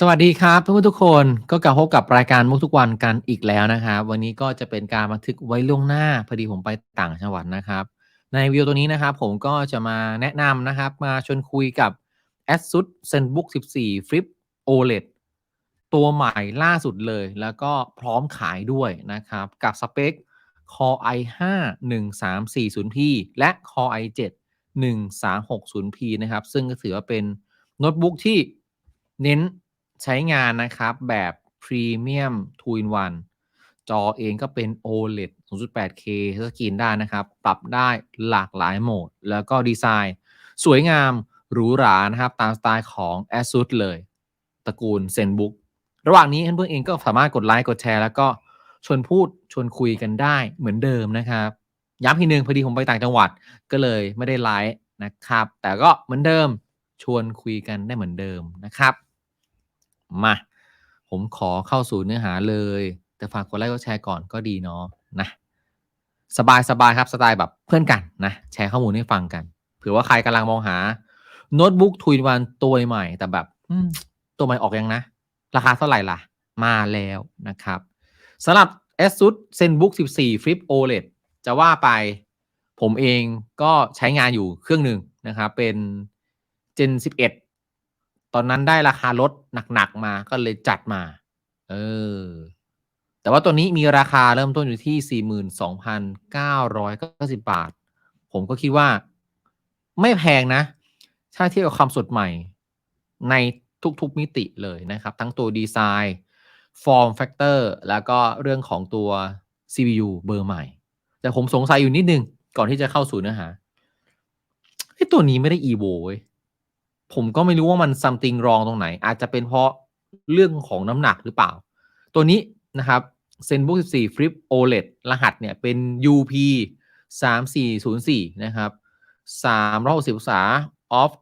สวัสดีครับเพื่อนๆทุกคนก็กลับพบกับรายการมุกทุกวันกันอีกแล้วนะครับวันนี้ก็จะเป็นการบันทึกไว้ล่วงหน้าพอดีผมไปต่างจังหวัดนะครับ ในวิดีโอตัวนี้นะครับ ผมก็จะมาแนะนำนะครับ มาชวนคุยกับ ASUS ZenBook 14 Flip OLED ตัวใหม่ล่าสุดเลย แล้วก็พร้อมขายด้วยนะครับ กับสเปค Core i5 1340p และ Core i7 1360p นะครับ ซึ่งก็ถือว่าเป็นโน้ตบุ๊กที่เน้น ใช้งานนะครับแบบ Premium 2 in 1จอเองก็เป็น OLED 0.8K สกรีนได้นะครับ ปรับได้หลากหลายโหมด แล้วก็ดีไซน์ สวยงามหรูหรานะครับ ตามสไตล์ของ ASUS เลยตระกูล ZenBook ระหว่างนี้เพื่อนๆเองก็สามารถกดไลค์กดแชร์ แล้วก็ชวนพูดชวนคุยกันได้เหมือนเดิมนะครับ ย้ำทีหนึ่งพอดีผมไปต่างจังหวัดก็เลยไม่ได้ไลฟ์นะครับ แต่ก็เหมือนเดิมชวนคุยกันได้เหมือนเดิมนะครับ มา ผมขอเข้าสู่เนื้อหาเลย แต่ฝากกดไลค์กดแชร์ก่อนก็ดีเนาะนะสบายสบายครับสไตล์แบบเพื่อนกันนะแชร์ข้อมูลให้ฟังกันเผื่อว่าใครกำลังมองหาโน้ตบุ๊กทุยวันตัวใหม่ แต่แบบตัวใหม่ออกยังนะ ราคาเท่าไหร่ล่ะ มาแล้วนะครับสำหรับ ASUS ZenBook 14 Flip OLED จะว่าไปผมเองก็ใช้งานอยู่เครื่องหนึ่งนะครับ เป็น Gen 11 อนนั้นได้ราคาลดหนักๆมาก็เลยจัดมา เออ แต่ว่าตัวนี้มีราคาเริ่มต้นอยู่ที่ 42,990 บาท ผมก็คิดว่า ไม่แพงนะ ถ้าเทียบกับความสดใหม่ ในทุกๆมิติเลยนะครับ ทั้งตัวดีไซน์ Form Factor แล้วก็เรื่องของตัว CPU เบอร์ใหม่ แต่ผมสงสัยอยู่นิดนึง ก่อนที่จะเข้าสู่เนื้อหาไอ้ตัวนี้ไม่ได้ evo เว้ย ผมก็ไม่รู้ว่ามัน something wrong ตรงไหน อาจจะเป็นเพราะเรื่องของน้ำหนักหรือเปล่า ตัวนี้นะครับ ZenBook 14 Flip OLED รหัสเนี่ยเป็น UP 3404 นะครับ360องศา off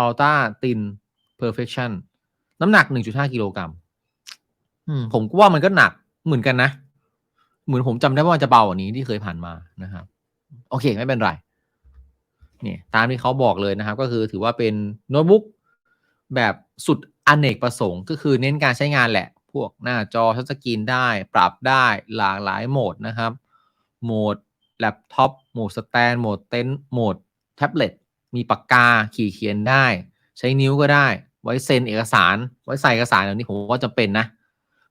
ultra thin perfection น้ำหนัก 1.5 กิโลกรัมอืมผมก็ว่ามันก็หนักเหมือนกันนะ เหมือนผมจำได้ว่ามันจะเบากว่านี้ที่เคยผ่านมานะครับ โอเค ไม่เป็นไร เนี่ยตามที่เขาบอกเลยนะครับ ก็คือถือว่าเป็นโน้ตบุ๊กแบบสุดอเนกประสงค์ ก็คือเน้นการใช้งานแหละ พวกหน้าจอทัชสกรีนได้ ปรับได้หลากหลายโหมดนะครับ โหมดแล็ปท็อปโหมดสแตนโหมดเต็นโหมดแท็บเล็ตมีปากกาขี่เขียนได้ ใช้นิ้วก็ได้ ไว้เซ็นเอกสาร ไว้ใส่เอกสารเหล่านี้ผมว่าจะเป็นนะ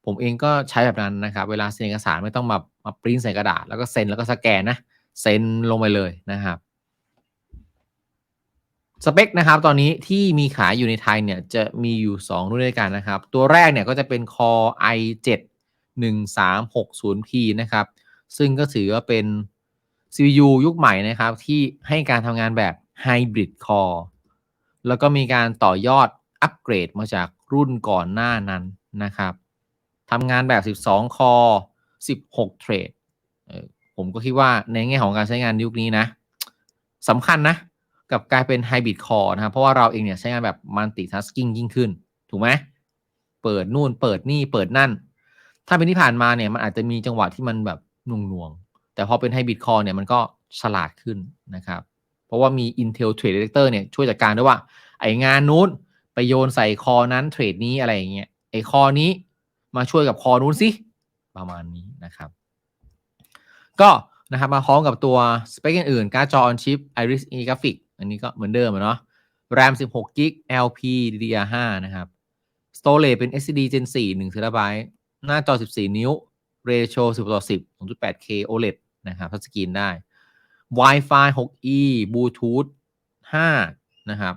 ผมเองก็ใช้แบบนั้นนะครับ เวลาเซ็นเอกสารไม่ต้องมามาปริ้นใส่กระดาษ แล้วก็เซ็นแล้วก็สแกนนะเซ็นลงไปเลยนะครับ สเปคนะครับตอนนี้ที่มีขายอยู่ในไทยเนี่ยจะมีอยู่ 2 รุ่นด้วยกันนะครับ ตัวแรกเนี่ยก็จะเป็น Core i7 1360p นะครับ ซึ่งก็ถือว่าเป็น CPU ยุคใหม่นะครับ ที่ให้การทำงานแบบ Hybrid Core แล้วก็มีการต่อยอดอัปเกรดมาจากรุ่นก่อนหน้านั้นนะครับทำงานแบบ 12 Core 16 Thread ผมก็คิดว่าในแง่ของการใช้งานยุคนี้นะสำคัญนะ กับกลายเป็น Hybrid Core นะครับเพราะว่าเราเองเนี่ยใช้งานแบบ Multitasking ยิ่งขึ้น ถูกไหมเปิดนู่นเปิดนี่เปิดนั่น ถ้าเป็นที่ผ่านมาเนี่ยมันอาจจะมีจังหวะที่มันแบบหน่วงๆ แต่พอเป็น Hybrid Core เนี่ยมันก็ฉลาดขึ้นนะครับ เพราะว่ามี Intel Trade Detector เนี่ยช่วยจัดการด้วยว่า ไองานนู้นไปโยนใส่คอนั้นเทรดนี้อะไรอย่างเงี้ยไอคอนี้มาช่วยกับคอนู้นสิประมาณนี้นะครับ ก็นะครับมาพร้อมกับตัวสเปคอื่นๆการ์ดจอ on chip Iris e Graphic อันนี้ก็เหมือนเดิมเนาะ RAM 16 g b LP DDR5 นะครับ Storage เป็น SSD Gen 4 1 TB หน้าจอ 14 นิ้ว Ratio 10ต่อ10 2.8K OLED นะครับทัชสกรีนได้ Wi-Fi 6E Bluetooth 5 นะครับ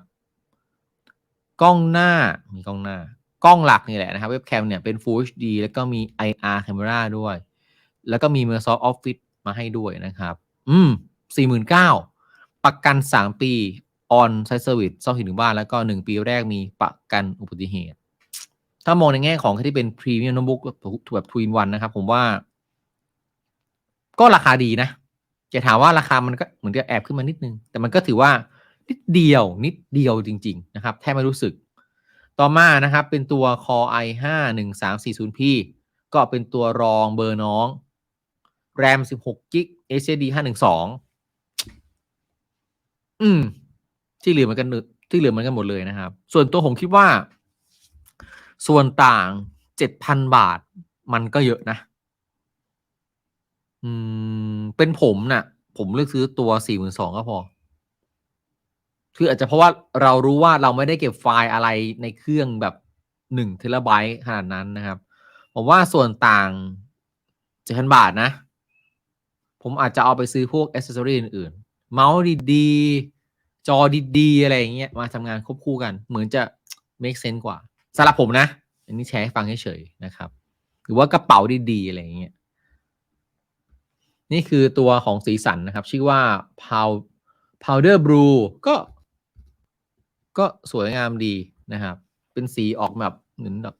กล้องหน้า มีกล้องหน้า กล้องหลักนี่แหละนะครับเว็บแคมเนี่ยเป็น Full HD แล้วก็มี IR camera ด้วย แล้วก็มี Microsoft Office มาให้ด้วยนะครับ อืม 49,000 ประกัน 3 ปี on site service ซ่อมถึงบ้านแล้วก็ 1 ปีแรกมีประกันอุบัติเหตุ ถ้ามองในแง่ของที่เป็น Premium Notebook แบบ Twin One นะครับ ผมว่า ก็ราคาดีนะจะถามว่าราคามันก็เหมือนจะแอบขึ้นมานิดนึง แต่มันก็ถือว่านิดเดียวนิดเดียวจริง ๆ นะครับ แทบไม่รู้สึก ต่อมานะครับ เป็นตัว Core i5 1340p ก็เป็นตัวรองเบอร์น้อง RAM 16 g b SSD 512 อืม ที่เหลือเหมือนกันที่เหลือเหมือนกันหมดเลยนะครับ ส่วนตัวผมคิดว่า ส่วนต่างเจ็ดพันบาท มันก็เยอะนะ อืม เป็นผมนะ่ะ ผมเลือกซื้อตัวสี่หมื่นสองก็พอ คืออาจจะเพราะว่าเรารู้ว่าเราไม่ได้เก็บไฟล์อะไรในเครื่องแบบหนึ่งเทราไบต์ขนาดนั้นนะครับ ผมว่าส่วนต่างเจ็ดพันบาทนะ ผมอาจจะเอาไปซื้อพวกอ c เซสซอรีอื่น เมาส์ดีๆ จอดีๆ อะไรอย่างเงี้ยมาทำงานควบคู่กัน เหมือนจะ make sense กว่าสำหรับผมนะ อันนี้แชร์ให้ฟังเฉยๆนะครับ หรือว่ากระเป๋าดีๆ อะไรอย่างเงี้ยนี่คือตัวของสีสันนะครับ ชื่อว่า powder blue ก็ ก็สวยงามดีนะครับ เป็นสีออกแบบเหมือนแบบ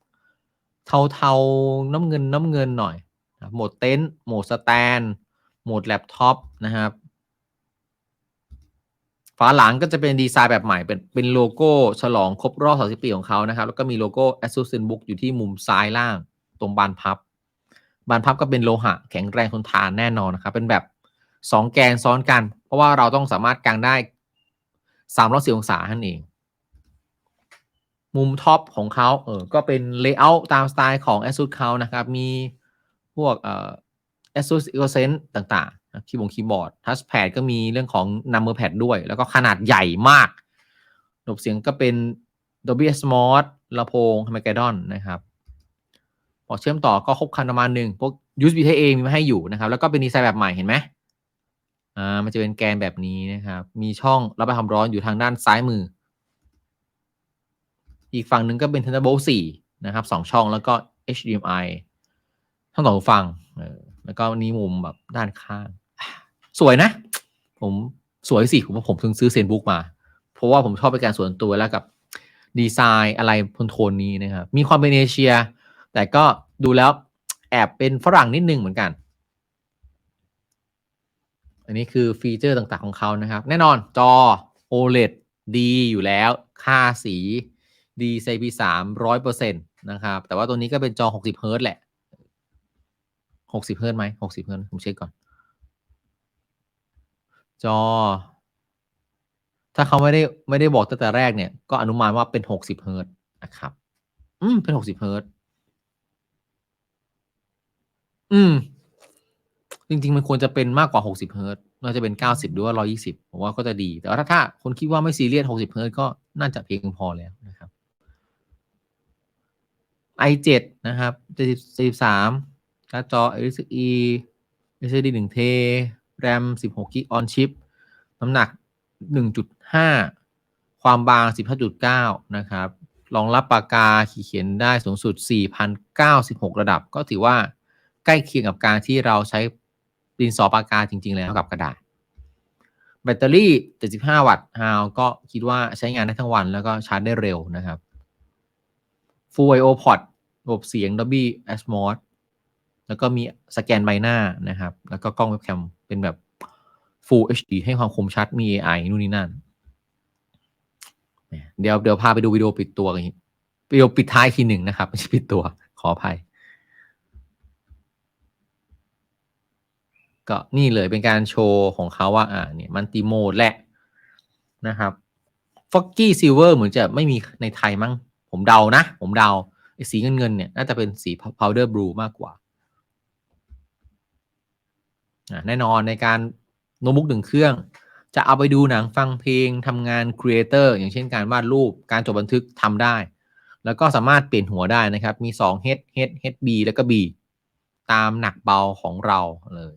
เทาๆน้ำเงินน้ำเงินหน่อย โหมดเต็นท์โหมดสแตนโหมดแล็ปท็อปนะครับ ฝาหลังก็จะเป็นดีไซน์แบบใหม่ เป็นเป็นโลโก้ฉลองครบรอบ 30 ปีของเขานะครับ แล้วก็มีโลโก้ ASUS ZenBook อยู่ที่มุมซ้ายล่างตรงบานพับ บานพับก็เป็นโลหะแข็งแรงทนทานแน่นอนนะครับ เป็นแบบ 2 แกนซ้อนกัน เพราะว่าเราต้องสามารถกางได้360องศาท่านเอง มุมท็อปของเขาเออ ก็เป็นเลเยอร์ตามสไตล์ของ ASUS เขานะครับ มีพวกเอ่อ ASUS EcoSense ต่าง คีย์บอร์ดคีย์บอร์ดทัชแพดก็มีเรื่องของ number pad ด้วย แล้วก็ขนาดใหญ่มากระบบเสียงก็เป็น Dolby Atmos ลำโพง h a m m e r g a d o n นะครับพอเชื่อมต่อก็ครบคันประมาณหนึ่งพวก USB Type A มีมาให้อยู่นะครับ แล้วก็เป็นดีไซน์แบบใหม่เห็นไหมอ่ามันจะเป็นแกนแบบนี้นะครับ มีช่องระบายความร้อนอยู่ทางด้านซ้ายมือ อีกฝั่งหนึ่งก็เป็น Thunderbolt 4 นะครับสองช่องแล้วก็ HDMI ทั้งสองฝั่งแล้วก็นี่มุมแบบด้านข้าง สวยนะ ผมสวยสิผมว่าผมถึงซื้อเซนบุ๊กมา เพราะว่าผมชอบไปการส่วนตัวแล้วกับดีไซน์อะไรพนโทนนี้นะครับ มีความเป็นเอเชีย แต่ก็ดูแล้วแอบเป็นฝรั่งนิดนึงเหมือนกัน อันนี้คือฟีเจอร์ต่างๆของเขานะครับ แน่นอนจอ OLED ดีอยู่แล้ว ค่าสีดี CP3 ร้อยเปอร์เซ็นต์นะครับ แต่ว่าตัวนี้ก็เป็นจอ60เฮิร์ตแหละหกสิบเฮิร์ตไหมหกสิบเฮิร์ตผมเช็คก่อน จอ ถ้าเขาไม่ได้ไม่ได้บอกตั้งแต่แรกเนี่ย ก็อนุมานว่าเป็นหกสิบเฮิร์ตนะครับ อืม เป็นหกสิบเฮิร์ตอืม จริง ๆ มันควรจะเป็นมากกว่าหกสิบเฮิร์ตน่าจะเป็นเก้าสิบหรือว่าร้อยี่สิบผมว่าก็จะดี แต่ว่าถ้าถ้าคนคิดว่าไม่ซีเรียสหกสิบเฮิร์ตก็น่าจะเพียงพอแล้วนะครับ i7 นะครับเจ็ดสิบสามการ์ดจอ SSD SSD 1 เท RAM 16กิกออนชิปน้ำหนัก 1.5 ความบาง 15.9 นะครับรองรับปากกาขีดเขียนได้สูงสุด 4,096 ระดับ ก็ถือว่าใกล้เคียงกับการที่เราใช้ดินสอปากกาจริง ๆ แล้วกับกระดาษ แบตเตอรี่ 75 วัตต์ฮาวก็คิดว่าใช้งานได้ทั้งวันแล้วก็ชาร์จได้เร็วนะครับ Full I/O port ระบบเสียง Dolby Atmos แล้วก็มีสแกนใบหน้านะครับ แล้วก็กล้องเว็บแคม เป็นแบบ Full HD ให้ความคมชัดมี AI นู่นนี่นั่น เดี๋ยวเดี๋ยวพาไปดูวิดีโอปิดตัวกันวิดีโอปิดท้ายทีหนึ่งนะครับ ไม่ใช่ปิดตัว ขออภัย ก็นี่เลยเป็นการโชว์ของเขาว่า อ่าเนี่ยมันติโมดแหละนะครับฟอกกี้ซิลเวอร์เหมือนจะไม่มีในไทยมั้ง ผมเดานะ ผมเดาสีเงินเงินเนี่ย น่าจะเป็นสี powder blue มากกว่า แน่นอนในการโน้ตบุ๊กหนึ่งเครื่อง จะเอาไปดูหนังฟังเพลงทำงานครีเอเตอร์อย่างเช่นการวาดรูปการจดบันทึกทำได้ แล้วก็สามารถเปลี่ยนหัวได้นะครับ มี2 H H H B แล้วก็ B ตามหนักเบาของเราเลย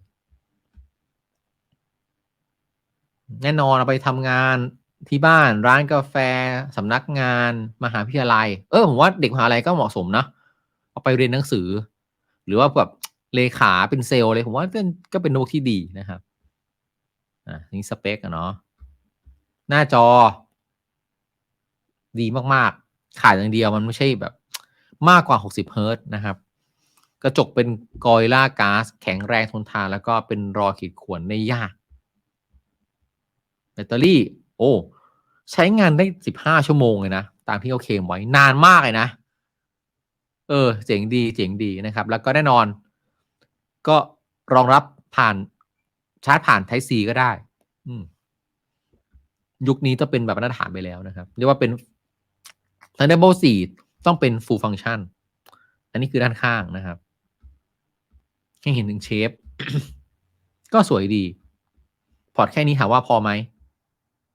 แน่นอนเอาไปทำงานที่บ้านร้านกาแฟสำนักงานมหาวิทยาลัย เออผมว่าเด็กมหาลัยก็เหมาะสมนะ เอาไปเรียนหนังสือ หรือว่าแบบ เลขาเป็นเซลล์เลยผมว่าก็เป็นโน้ตที่ดีนะครับอ่านี่สเปคอะเนาะหน้าจอ ดีมากๆ ขาดอย่างเดียวมันไม่ใช่แบบมากกว่า 60เฮิร์ตนะครับ กระจกเป็นกอยล่าก๊าซแข็งแรงทนทาน แล้วก็เป็นรอขีดข่วนได้ยาก แบตเตอรี่ โอ้ ใช้งานได้ 15 ชั่วโมงเลยนะ ตามที่เขาเคลมไว้นานมากเลยนะ เออ เจ๋งดี เจ๋งดีนะครับ แล้วก็แน่นอน ก็รองรับผ่านชาร์จผ่าน Type C ก็ได้ยุคนี้ต้องเป็นแบบมาตรฐานไปแล้วนะครับ เรียกว่าเป็น Thunderbolt 4 ต้องเป็น full function อันนี้คือด้านข้างนะครับให้เห็นถึงเชฟ ก็สวยดี พอร์ตแค่นี้ถามว่าพอไหม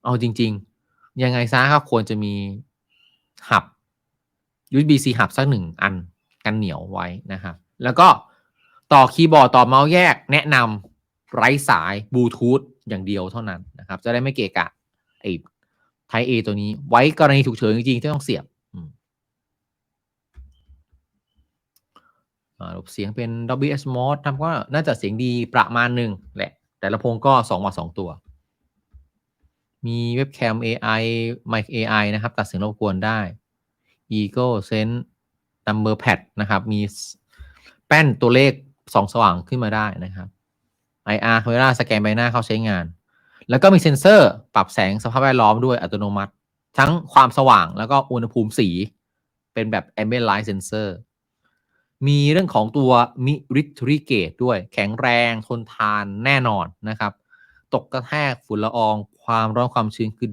เอาจริง ๆ ยังไงซะก็ควรจะมีหับ USB-C หับสักหนึ่งอันกันเหนียวไว้นะครับ แล้วก็ ต่อคีย์บอร์ดต่อเมาส์แยกแนะนำไร้สายบลูทูธอย่างเดียวเท่านั้นนะครับ จะได้ไม่เกะกะไอ้ไทเอตัวนี้ ไว้กรณีฉุกเฉินจริงๆที่ต้องเสียบระบบเสียงเป็น Dolby Atmos ทำก็น่าจะเสียงดีประมาณหนึ่งแหละ แต่ละพงก็2วัตต์2ตัว มีเว็บแคม AI ไมค์ AI นะครับ ตัดเสียงรบกวนได้ Eagle Sense Number Pad นะครับ มีแป้นตัวเลข ส่องสว่างขึ้นมาได้นะครับ IR Camera สแกนใบหน้าเข้าใช้งาน แล้วก็มีเซ็นเซอร์ปรับแสงสภาพแวดล้อมด้วยอัตโนมัติ ทั้งความสว่างแล้วก็อุณหภูมิสี เป็นแบบ Ambient Light Sensor มีเรื่องของตัวมิริทริเกตด้วยแข็งแรงทนทานแน่นอนนะครับ ตกกระแทกฝุ่นละออง ความร้อนความชื้นคือ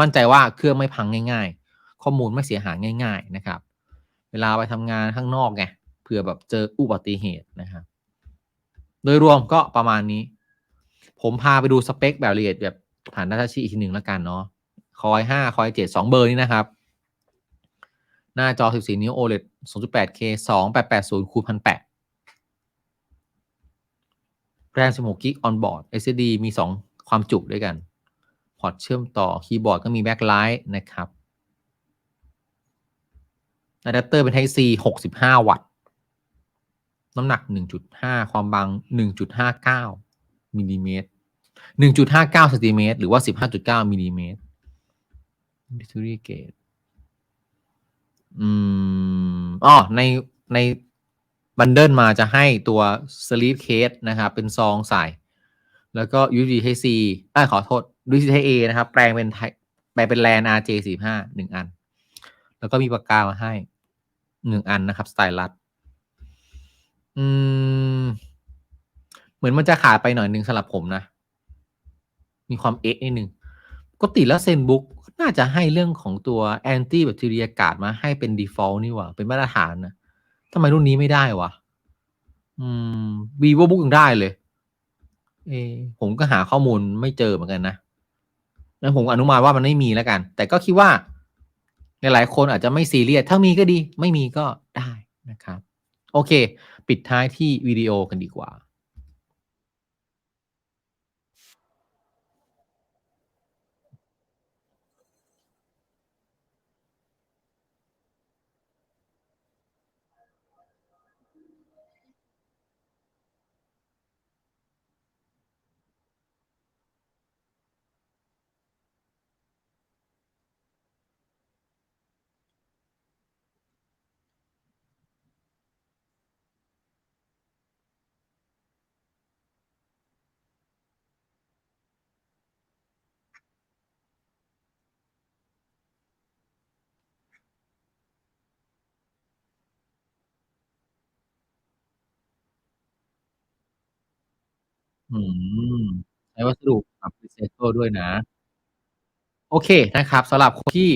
มั่นใจว่าเครื่องไม่พังง่าย ๆ ข้อมูลไม่เสียหายง่าย ๆนะครับ เวลาไปทำงานข้างนอกไงเผื่อแบบเจออุบัติเหตุนะครับ โดยรวมก็ประมาณนี้ ผมพาไปดูสเปคแบบละเอียดแบบผ่านดัตชีอีกทีหนึ่งแล้วกันเนาะคอย5คอย7 2เบอร์นี้นะครับ หน้าจอ 14 นิ้ว OLED 2.8K 2880คูณ1008แรม16 g b on board SSD มี 2 ความจุด้วยกัน พอร์ตเชื่อมต่อคีย์บอร์ดก็มีแบ็คไลท์นะครับอะแดปเตอร์เป็น Type C 65 วัตต์ น้ำหนัก 1.5 ความบาง 1.59มิลลิเมตร 1.59เซนติเมตรหรือว่า 15.9มิลลิเมตร Battery gauge อืมอ๋อในในบันเดิลมาจะให้ตัว sleep case นะครับเป็นซองใส่ แล้วก็ USB Type C อ่าขอโทษ USB Type A นะครับ แปลงเป็นไทแปลงเป็นแลน RJ45 หนึ่งอัน แล้วก็มีปากกามาให้หนึ่งอันนะครับ สไตลัส อืม เหมือนมันจะขาดไปหน่อยหนึ่งสำหรับผมนะ มีความเอ๊ะนิดนึงปกติดแล้วเซนบุ๊กน่าจะให้เรื่องของตัวแอนตี้แบคทีเรียกาดมาให้เป็น default นี่หว่า เป็นมาตรฐานนะทำไมรุ่นนี้ไม่ได้วะ อืม vivo book ยังได้เลย เอผมก็หาข้อมูลไม่เจอเหมือนกันนะแล้วผมอนุมานว่ามันไม่มีแล้วกัน แต่ก็คิดว่า หลายๆคนอาจจะไม่ซีเรียสถ้ามีก็ดี ไม่มีก็ได้นะครับ โอเค ปิดท้ายที่วิดีโอกันดีกว่า อืม ใช้วัสดุแบบรีไซเคิลด้วยนะ โอเคนะครับสำหรับคนที่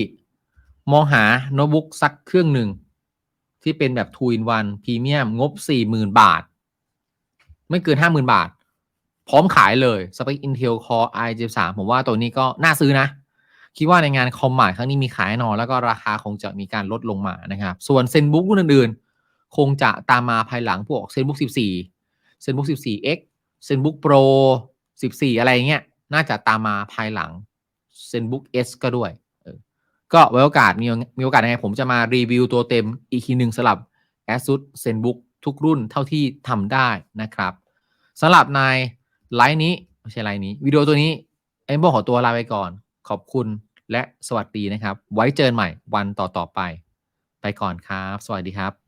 มองหาโน้ตบุ๊กสักเครื่องหนึ่ง ที่เป็นแบบ2 in 1 Premium งบ 40,000 บาท ไม่เกิน 50,000 บาท พร้อมขายเลยสเปค Intel Core i7 3 ผมว่าตัวนี้ก็น่าซื้อนะ คิดว่าในงานคอมใหม่ครั้งนี้มีขายแน่นอน แล้วก็ราคาคงจะมีการลดลงมานะครับ ส่วนเซนบุ๊กรุ่นอื่นๆ คงจะตามมาภายหลังพวกเซนบุ๊ก14เซนบุ๊ก 14X เซนบุ๊ก Pro 14 อะไรเงี้ย น่าจะตามมาภายหลัง ZenBook S ก็ด้วย ก็ไว้โอกาสมีมีโอกาสยังไงผมจะมารีวิวตัวเต็มอีกทีหนึ่งสำหรับ ASUS ZenBook ทุกรุ่นเท่าที่ทำได้นะครับสำหรับในไลน์นี้ไม่ใช่ไลน์นี้วิดีโอตัวนี้เอ็มบอขอตัวลาไปก่อน ขอบคุณและสวัสดีนะครับ ไว้เจอกันใหม่วันต่อๆไป ไปก่อนครับ สวัสดีครับ